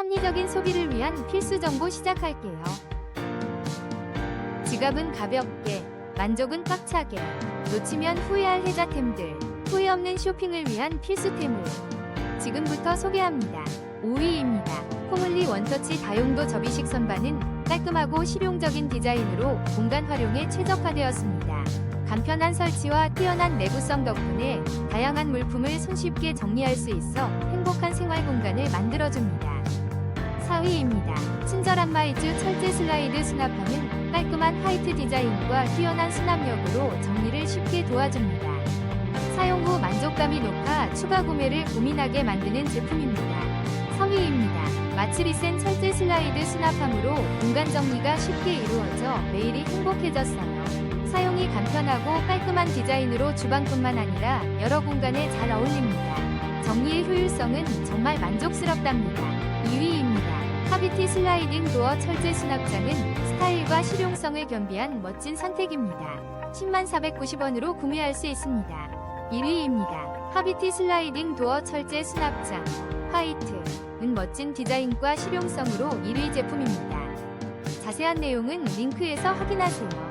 합리적인 소비를 위한 필수 정보 시작할게요. 지갑은 가볍게, 만족은 꽉차게, 놓치면 후회할 혜자템들, 후회 없는 쇼핑을 위한 필수템을 지금부터 소개합니다. 5위입니다. 코물리 원터치 다용도 접이식 선반은 깔끔하고 실용적인 디자인으로 공간 활용에 최적화되었습니다. 간편한 설치와 뛰어난 내구성 덕분에 다양한 물품을 손쉽게 정리할 수 있어 행복한 생활 공간을 만들어줍니다. 4위입니다. 친절한 마이즈 철제 슬라이드 수납함은 깔끔한 화이트 디자인과 뛰어난 수납력으로 정리를 쉽게 도와줍니다. 사용 후 만족감이 높아 추가 구매를 고민하게 만드는 제품입니다. 3위입니다. 마츠리 센 철제 슬라이드 수납함으로 공간 정리가 쉽게 이루어져 매일이 행복해졌어요. 사용이 간편하고 깔끔한 디자인으로 주방뿐만 아니라 여러 공간에 잘 어울립니다. 정리의 효율성은 정말 만족스럽답니다. 2위입니다. 카비티 슬라이딩 도어 철제 수납장은 스타일과 실용성을 겸비한 멋진 선택입니다. 10만 490원으로 구매할 수 있습니다. 1위입니다. 카비티 슬라이딩 도어 철제 수납장 화이트은 멋진 디자인과 실용성으로 1위 제품입니다. 자세한 내용은 링크에서 확인하세요.